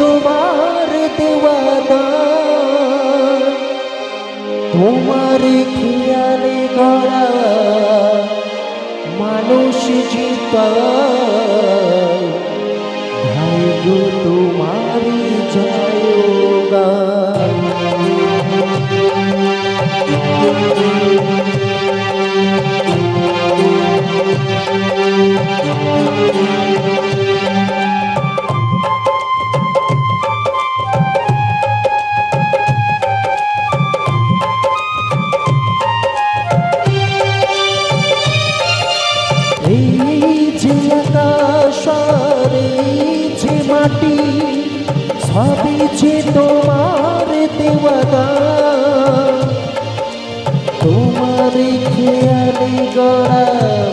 তোমার দেওয়া দান তোমার খেয়ালে গড়া। মানুষ জিতায় ভাই গো তোমারই মাটি সবই যে তোমার দেওয়া। তোমার খেয়ালে গড়া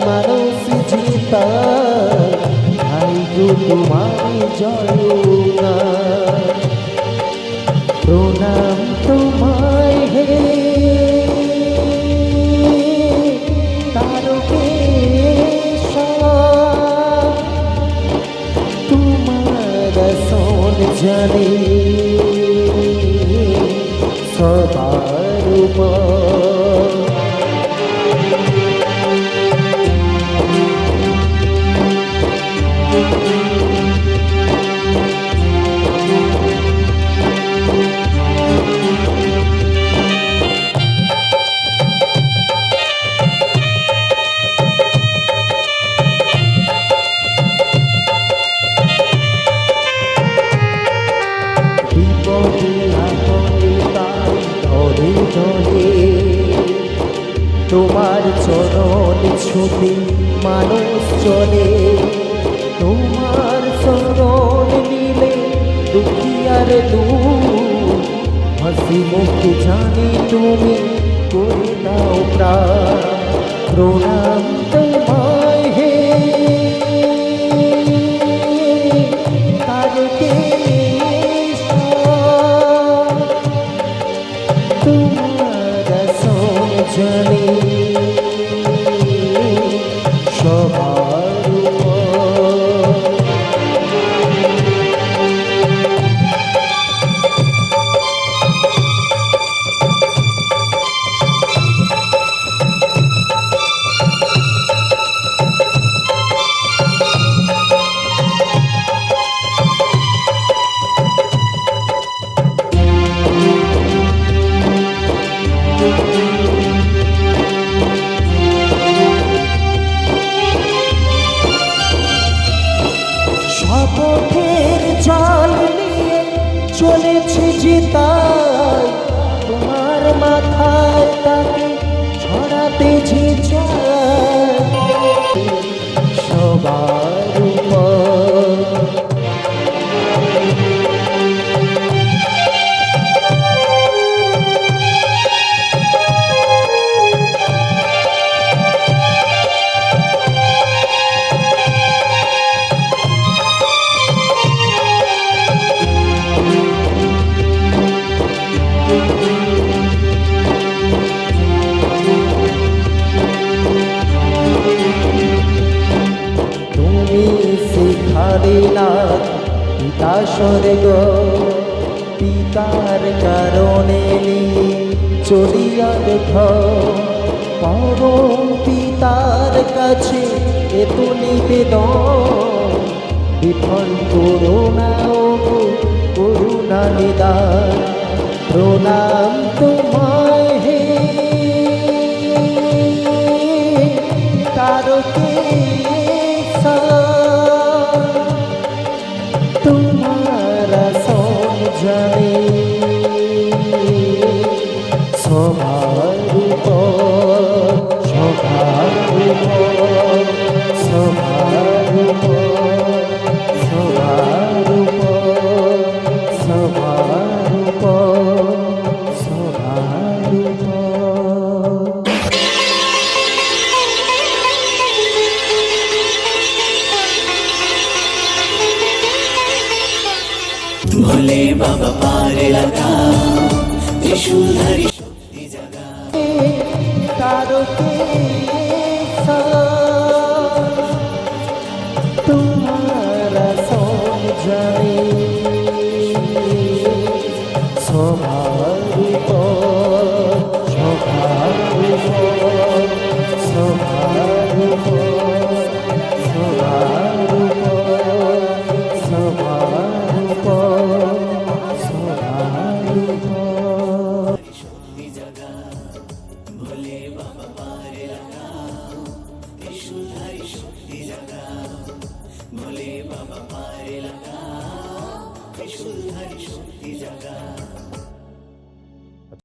মানুষ জিতা তোমার জয় গান। জানে তোমার চরণ ছবি মানুষ চলে। তোমার চরণ নিলে দুঃখিয়ার হাসি মুখে জানি তুমি করে দাও প্রাণ। প্রণাম শপথের জল নিয়ে চলেছে জিতাই তোমার মাথায় তাকে ছড়াতে না পিতা স্বর্গ পিতার কারণে চলিয়ার পরম পিতার কাছে এত নিবেদন। বিফল করুণা ও করুণা নিদান প্রণাম তোমায় হে। তারকেশ্বর ভোলে বাবা পার লাগা ত্রিশূলধারী শক্তি জাগা তারকে Oh,